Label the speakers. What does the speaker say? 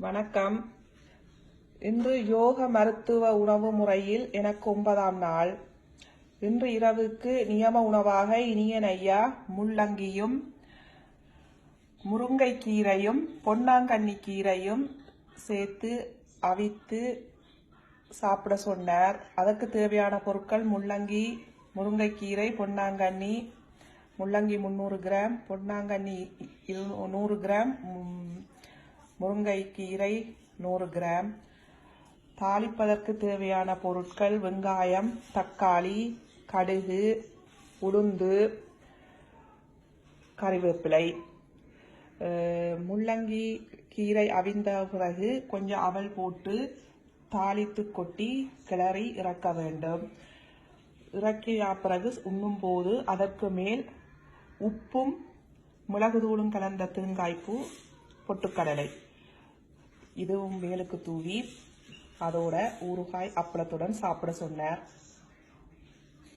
Speaker 1: வணக்கம். இன்று யோக மருத்துவ உணவு முறையில் எனக்கு ஒன்பதாம் நாள். இன்று இரவுக்கு நியம உணவாக இனியன் ஐயா முள்ளங்கியும் முருங்கைக்கீரையும் பொன்னாங்கண்ணி கீரையும் சேர்த்து அவித்து சாப்பிட சொன்னார். அதற்கு தேவையான பொருட்கள் முள்ளங்கி முருங்கைக்கீரை பொன்னாங்கண்ணி முள்ளங்கி முந்நூறு கிராம் பொன்னாங்கண்ணி இரு- நூறு கிராம் முருங்கைக்கீரை நூறு கிராம். தாளிப்பதற்கு தேவையான பொருட்கள் வெங்காயம் தக்காளி கடுகு உளுந்து கறிவேப்பிலை. முள்ளங்கி கீரை அவிந்த பிறகு கொஞ்சம் அவல் போட்டு தாளித்து கொட்டி கிளறி இறக்க வேண்டும். இறக்கிய பிறகு உண்ணும்போது அதற்கு மேல் உப்பும் மிளகுதூளும் கலந்த தேங்காய்ப்பூ பொட்டுக்கடலை. இதுவும் வேலுக்கு தூவி அதோட ஊறுகாய் அப்பளத்துடன் சாப்பிட சொன்னார்.